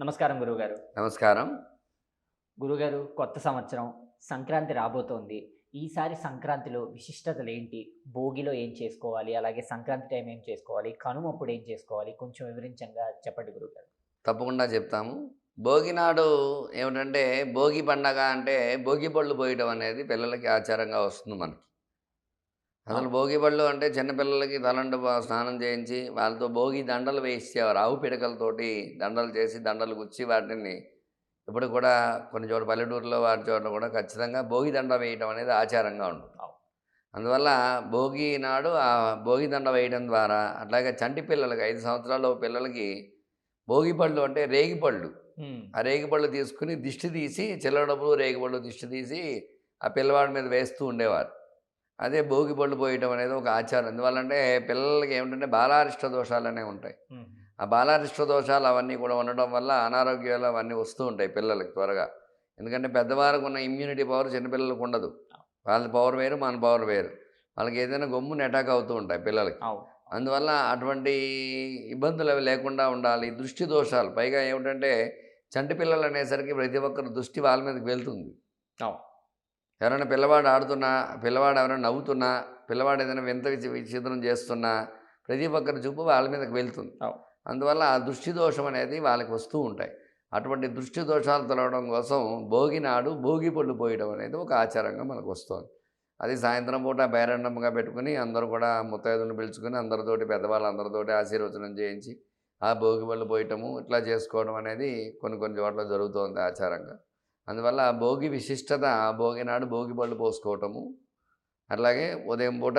నమస్కారం గురువుగారు. నమస్కారం. గురుగారు కొత్త సంవత్సరం సంక్రాంతి రాబోతోంది. ఈసారి సంక్రాంతిలో విశిష్టతలు ఏంటి? భోగిలో ఏం చేసుకోవాలి? అలాగే సంక్రాంతి టైం ఏం చేసుకోవాలి? కనుమప్పుడు ఏం చేసుకోవాలి? కొంచెం వివరించంగా చెప్పండి గురువుగారు. తప్పకుండా చెప్తాము. భోగి నాడు ఏమిటంటే భోగి పండగ అంటే భోగి పళ్ళు పోయడం అనేది పిల్లలకి ఆచారంగా వస్తుంది మనకి. అసలు భోగి పళ్ళు అంటే చిన్నపిల్లలకి తలంటు బా- స్నానం చేయించి వాళ్ళతో భోగి దండలు వేయించేవారు ఆవు పిడకలతోటి దండలు చేసి దండలు గుచ్చి వాటిని ఇప్పుడు కూడా కొన్ని చోట్ల పల్లెటూరులో వాటి చోట్ల కూడా ఖచ్చితంగా భోగి దండ వేయడం అనేది ఆచారంగా ఉంటుంది. అందువల్ల భోగి నాడు ఆ భోగి దండ వేయడం ద్వారా అట్లాగే చంటి పిల్లలకి ఐదు సంవత్సరాల పిల్లలకి భోగి పళ్ళు అంటే రేగి పళ్ళు. ఉమ్, ఆ రేగిపళ్ళు తీసుకుని దిష్టి తీసి చిల్లడప్పుడు రేగిపళ్ళు దిష్టి తీసి ఆ పిల్లవాడి మీద వేస్తూ ఉండేవారు. అదే భోగి పళ్ళు పోయటం అనేది ఒక ఆచారం. ఎందువల్లంటే పిల్లలకి ఏమిటంటే బాలారిష్ట దోషాలు అనేవి ఉంటాయి. ఆ బాలారిష్ట దోషాలు అవన్నీ కూడా ఉండడం వల్ల అనారోగ్యాలు అవన్నీ వస్తూ ఉంటాయి పిల్లలకి త్వరగా. ఎందుకంటే పెద్దవారికి ఉన్న ఇమ్యూనిటీ పవర్ చిన్నపిల్లలకు ఉండదు. వాళ్ళ పవర్ వేరు మన పవర్ వేరు. వాళ్ళకి ఏదైనా గమ్మున అటాక్ అవుతూ ఉంటాయి పిల్లలకి. అందువల్ల అటువంటి ఇబ్బందులు అవి లేకుండా ఉండాలి. దృష్టి దోషాలు. పైగా ఏమిటంటే చంటి పిల్లలు అనేసరికి ప్రతి ఒక్కరు దృష్టి వాళ్ళ మీదకి వెళ్తుంది. ఎవరైనా పిల్లవాడు ఆడుతున్నా పిల్లవాడు ఎవరైనా నవ్వుతున్నా పిల్లవాడు ఏదైనా వింత విచి- విచిత్రం చేస్తున్నా ప్రతి ఒక్కరి చూపు వాళ్ళ మీదకి వెళ్తుంది. అందువల్ల ఆ దృష్టి దోషం అనేది వాళ్ళకి వస్తూ ఉంటాయి. అటువంటి దృష్టి దోషాలు తొలగడం కోసం భోగి నాడు భోగి పళ్ళు పోయడం అనేది ఒక ఆచారంగా మనకు వస్తుంది. అది సాయంత్రం పూట బహిరంగంగా పెట్టుకుని అందరూ కూడా ముత్తైదులను పిలుచుకుని అందరితోటి పెద్దవాళ్ళందరితోటి ఆశీర్వచనం చేయించి ఆ భోగి పళ్ళు పోయటము ఇట్లా చేసుకోవడం అనేది కొన్ని కొన్ని చోట్ల జరుగుతోంది ఆచారంగా. అందువల్ల భోగి విశిష్టత ఆ భోగి నాడు భోగి పళ్ళు పోసుకోవటము. అట్లాగే ఉదయం పూట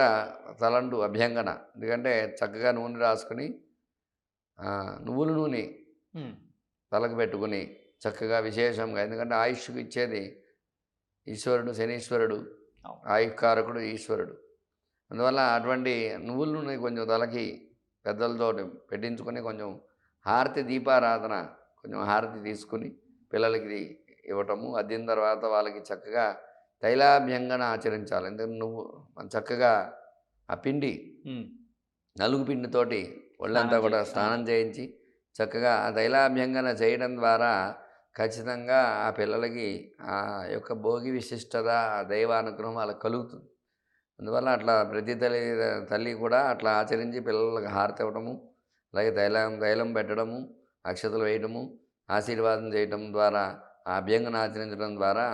తలంటు అభ్యంగన. ఎందుకంటే చక్కగా నూనె రాసుకుని నువ్వుల నూనె తలకు పెట్టుకుని చక్కగా విశేషంగా ఎందుకంటే ఆయుష్కు ఇచ్చేది ఈశ్వరుడు శనీశ్వరుడు. ఆయుష్కారకుడు ఈశ్వరుడు. అందువల్ల అటువంటి నువ్వుల నూనె కొంచెం తలకి పెద్దలతో పెట్టించుకొని కొంచెం హారతి దీపారాధన కొంచెం హారతి తీసుకుని పిల్లలకి ఇవ్వటము. అద్దిన తర్వాత వాళ్ళకి చక్కగా తైలాభ్యంగన ఆచరించాలి. ఎందుకంటే నువ్వు చక్కగా ఆ పిండి నలుగు పిండితోటి ఒళ్ళంతా కూడా స్నానం చేయించి చక్కగా ఆ తైలాభ్యంగన చేయడం ద్వారా ఖచ్చితంగా ఆ పిల్లలకి ఆ యొక్క భోగి విశిష్టత ఆ దైవానుగ్రహం వాళ్ళకి కలుగుతుంది. అందువల్ల అట్లా ప్రతి తల్లి తల్లి కూడా అట్లా ఆచరించి పిల్లలకు హారతి ఇవ్వడము అలాగే తైలం తైలం పెట్టడము అక్షతలు వేయడము ఆశీర్వాదం చేయడం ద్వారా ఆ అభ్యంగన ఆచరించడం ద్వారా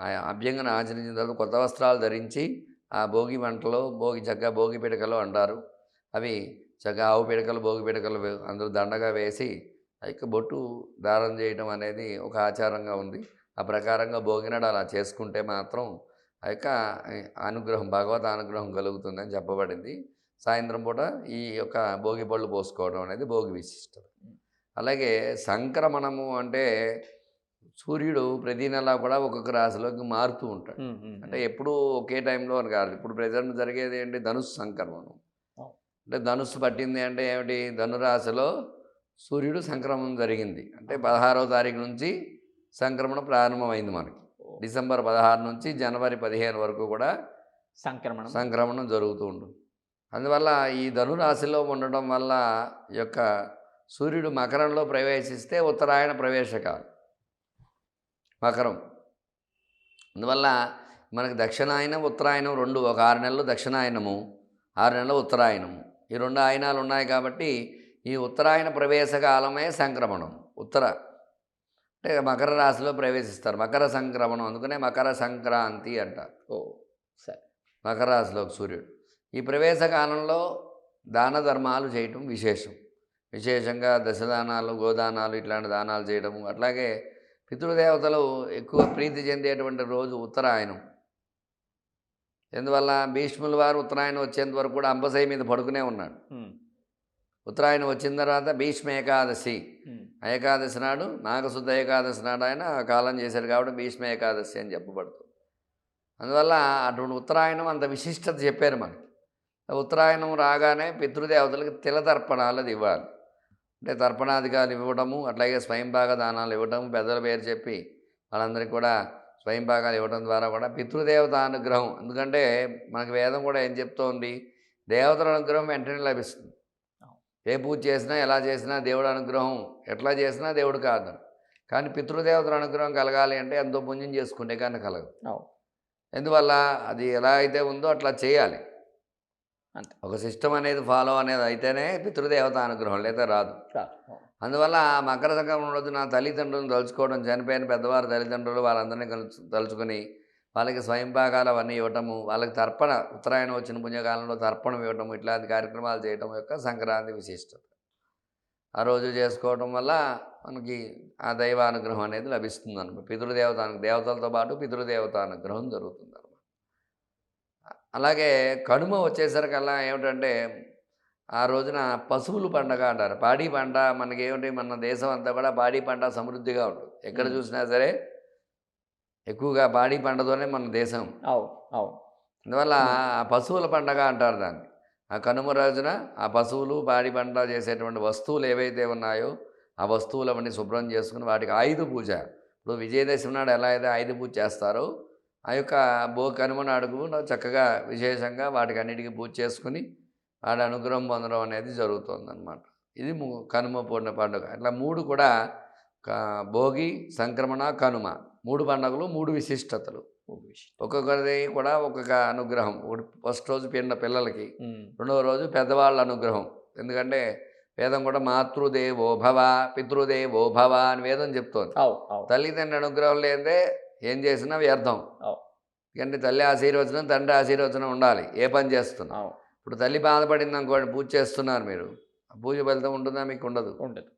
ఆ అభ్యంగన ఆచరించిన తర్వాత కొత్త వస్త్రాలు ధరించి ఆ భోగి వంటలో భోగి చక్కగా భోగి పిడకలు అంటారు. అవి చక్కగా ఆవు పిడకలు భోగి పిడకలు అందరూ దండగా వేసి ఆ యొక్క బొట్టు దారం చేయడం అనేది ఒక ఆచారంగా ఉంది. ఆ ప్రకారంగా భోగినాడు అలా చేసుకుంటే మాత్రం ఆ యొక్క అనుగ్రహం భగవత్ అనుగ్రహం కలుగుతుందని చెప్పబడింది. సాయంత్రం పూట ఈ యొక్క భోగి పళ్ళు పోసుకోవడం అనేది భోగి విశిష్టత. అలాగే సంక్రమణము అంటే సూర్యుడు ప్రతి నెల కూడా ఒక్కొక్క రాశిలోకి మారుతూ ఉంటాడు. అంటే ఎప్పుడూ ఒకే టైంలో అని కాదు. ఇప్పుడు ప్రజెంట్ జరిగేది ఏంటి? ధనుస్సు సంక్రమణం. అంటే ధనుస్సు పట్టింది అంటే ఏమిటి? ధనురాశిలో సూర్యుడు సంక్రమణం జరిగింది. అంటే పదహారవ తారీఖు నుంచి సంక్రమణ ప్రారంభమైంది మనకి. డిసెంబర్ పదహారు నుంచి జనవరి పదిహేను వరకు కూడా సంక్రమణం. సంక్రమణం జరుగుతూ ఉంటుంది. అందువల్ల ఈ ధనురాశిలో ఉండడం వల్ల యొక్క సూర్యుడు మకరంలో ప్రవేశిస్తే ఉత్తరాయణ ప్రవేశకాలం. మకరం. అందువల్ల మనకు దక్షిణాయనం ఉత్తరాయణం రెండు. ఒక ఆరు నెలలు దక్షిణాయనము ఆరు నెలలు ఉత్తరాయణము ఈ రెండు ఆయనాలు ఉన్నాయి కాబట్టి ఈ ఉత్తరాయణ ప్రవేశ కాలమే సంక్రమణం. ఉత్తర అంటే మకర రాశిలో ప్రవేశిస్తారు. మకర సంక్రమణం అందుకనే మకర సంక్రాంతి అంటారు ఓ సరే. మకర రాశిలోకి సూర్యుడు. ఈ ప్రవేశ కాలంలో దాన ధర్మాలు చేయటం విశేషం. విశేషంగా దశదానాలు గోదానాలు ఇట్లాంటి దానాలు చేయడము అట్లాగే పితృదేవతలు ఎక్కువ ప్రీతి చెందేటువంటి రోజు ఉత్తరాయణం. ఎందువల్ల భీష్ముల వారు ఉత్తరాయణం వచ్చేంత వరకు కూడా అంబసై మీద పడుకునే ఉన్నాడు. ఉత్తరాయణం వచ్చిన తర్వాత భీష్మ ఏకాదశి. ఏకాదశి నాడు నాగశుద్ధ ఏకాదశి నాడు ఆయన కాలం చేశారు కాబట్టి భీష్మ ఏకాదశి అని చెప్పబడుతుంది అందువల్ల అటువంటి ఉత్తరాయణం అంత విశిష్టత చెప్పారు మనకి. ఉత్తరాయణం రాగానే పితృదేవతలకు తిల తర్పణాలు అది ఇవ్వాలి. అంటే తర్పణాధికారులు ఇవ్వడము అట్లాగే స్వయంభాగ దానాలు ఇవ్వడము పెద్దల పేరు చెప్పి వాళ్ళందరికీ కూడా స్వయంభాగాలు ఇవ్వడం ద్వారా కూడా పితృదేవత అనుగ్రహం. ఎందుకంటే మనకు వేదం కూడా ఏం చెప్తోంది? దేవతల అనుగ్రహం వెంటనే లభిస్తుంది. ఏ పూజ చేసినా ఎలా చేసినా దేవుడు అనుగ్రహం ఎట్లా చేసినా దేవుడు కాదు. కానీ పితృదేవతల అనుగ్రహం కలగాలి అంటే ఎంతో పుణ్యం చేసుకుంటే కానీ కలగదు. ఎందువల్ల? అది ఎలా అయితే ఉందో అట్లా చేయాలి. అంతే. ఒక సిస్టమ్ అనేది ఫాలో అనేది అయితేనే పితృదేవత అనుగ్రహం లేదా రాదు. అందువల్ల ఆ మకర సంక్రమణ రోజు నా తల్లిదండ్రులను తలుచుకోవడం చనిపోయిన పెద్దవారి తల్లిదండ్రులు వాళ్ళందరినీ కలుసు తలుచుకొని వాళ్ళకి స్వయం భాగాలు అవన్నీ ఇవ్వటము వాళ్ళకి తర్పణ ఉత్తరాయణం వచ్చిన పుణ్యకాలంలో తర్పణం ఇవ్వటము ఇట్లాంటి కార్యక్రమాలు చేయటం యొక్క సంక్రాంతి విశిష్టత. ఆ రోజు చేసుకోవటం వల్ల మనకి ఆ దైవ అనుగ్రహం అనేది లభిస్తుంది అనమాట పితృదేవత దేవతలతో పాటు పితృదేవత అనుగ్రహం జరుగుతుంది. అలాగే కనుమ వచ్చేసరికల్లా ఏమిటంటే ఆ రోజున పశువులు పండగ అంటారు. పాడి పంట మనకి ఏమిటి? మన దేశం అంతా కూడా పాడి పంట సమృద్ధిగా ఉంటుంది. ఎక్కడ. చూసినా సరే ఎక్కువగా పాడి పంటతోనే మన దేశం. అవును అవును. అందువల్ల ఆ పశువుల పండగ అంటారు దాన్ని. ఆ కనుమ రోజున ఆ పశువులు పాడి పంట చేసేటువంటి వస్తువులు ఏవైతే ఉన్నాయో ఆ వస్తువులవన్నీ శుభ్రం చేసుకుని వాటికి ఆయుధ పూజ. ఇప్పుడు విజయదశమి నాడు ఎలా అయితే ఆయుధ పూజ చేస్తారో ఆ యొక్క బో కనుమ నాడుకు చక్కగా విశేషంగా వాటికి అన్నిటికీ పూజ చేసుకుని వాడి అనుగ్రహం పొందడం అనేది జరుగుతుందన్నమాట. ఇది కనుమ పూర్ణ పండుగ. ఇట్లా మూడు కూడా భోగి సంక్రమణ కనుమ. మూడు పండుగలు మూడు విశిష్టతలు. ఒక్కొక్కరిది కూడా ఒక్కొక్క అనుగ్రహం. ఒకటి ఫస్ట్ రోజు పిన్న పిల్లలకి. రెండవ రోజు పెద్దవాళ్ళ అనుగ్రహం. ఎందుకంటే వేదం కూడా మాతృదేవో భవ పితృదేవో భవ అని వేదం చెప్తోంది. అవును అవును. తల్లిదండ్రి అనుగ్రహం లేదే ఏం చేసినా వ్యర్థం. ఎందుకంటే తల్లి ఆశీర్వచనం తండ్రి ఆశీర్వచనం ఉండాలి. ఏ పని చేస్తున్నా. అవును. ఇప్పుడు తల్లి బాధపడింది అనుకోండి పూజ చేస్తున్నారు మీరు. పూజ ఫలితం ఉంటుందా? మీకు ఉండదు. ఉండదు.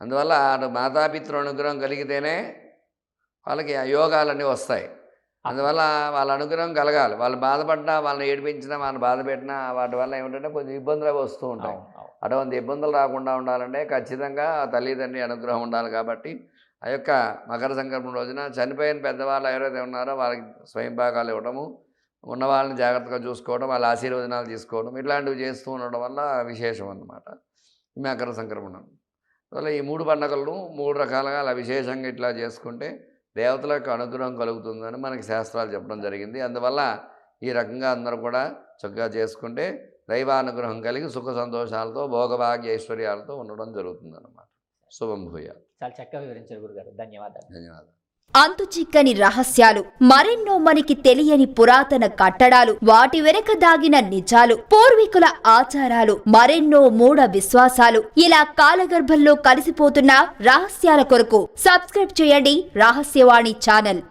అందువల్ల మాతాపితృ అనుగ్రహం కలిగితేనే వాళ్ళకి యోగాలన్నీ వస్తాయి. అందువల్ల వాళ్ళ అనుగ్రహం కలగాలి. వాళ్ళు బాధపడ్డా వాళ్ళని ఏడిపించినా వాళ్ళని బాధ పెట్టినా వాటి వల్ల ఏమిటంటే కొంచెం ఇబ్బందులు అవి వస్తూ ఉంటాయి. అటువంటి ఇబ్బందులు రాకుండా ఉండాలంటే ఖచ్చితంగా తల్లిదండ్రి అనుగ్రహం ఉండాలి కాబట్టి ఆ యొక్క మకర సంక్రమణ రోజున చనిపోయిన పెద్దవాళ్ళు ఎవరైతే ఉన్నారో వాళ్ళకి స్వయం భాగాలు ఇవ్వడము ఉన్న వాళ్ళని జాగ్రత్తగా చూసుకోవడం వాళ్ళ ఆశీర్వచనాలు తీసుకోవడం ఇట్లాంటివి చేస్తూ ఉండడం వల్ల విశేషం అన్నమాట మకర సంక్రమణం. అందువల్ల ఈ మూడు పండుగలను మూడు రకాలుగా అలా విశేషంగా ఇట్లా చేసుకుంటే దేవతల యొక్క అనుగ్రహం కలుగుతుందని మనకి శాస్త్రాలు చెప్పడం జరిగింది. అందువల్ల ఈ రకంగా అందరూ కూడా చక్కగా చేసుకుంటే దైవానుగ్రహం కలిగి సుఖ సంతోషాలతో భోగభాగ్య ఐశ్వర్యాలతో ఉండడం జరుగుతుందన్నమాట. శుభం భూయ. చాలా చక్కగా వివరించారు గురుగారు. ధన్యవాదాలు. ధన్యవాదాలు. అంతు చిక్కని రహస్యాలు మరెన్నో మనకి తెలియని పురాతన కట్టడాలు వాటి వెనక దాగిన నిజాలు పూర్వీకుల ఆచారాలు మరెన్నో మూఢ విశ్వాసాలు ఇలా కాలగర్భంలో కలిసిపోతున్న రహస్యాల కొరకు సబ్స్క్రైబ్ చేయండి రహస్యవాణి ఛానల్.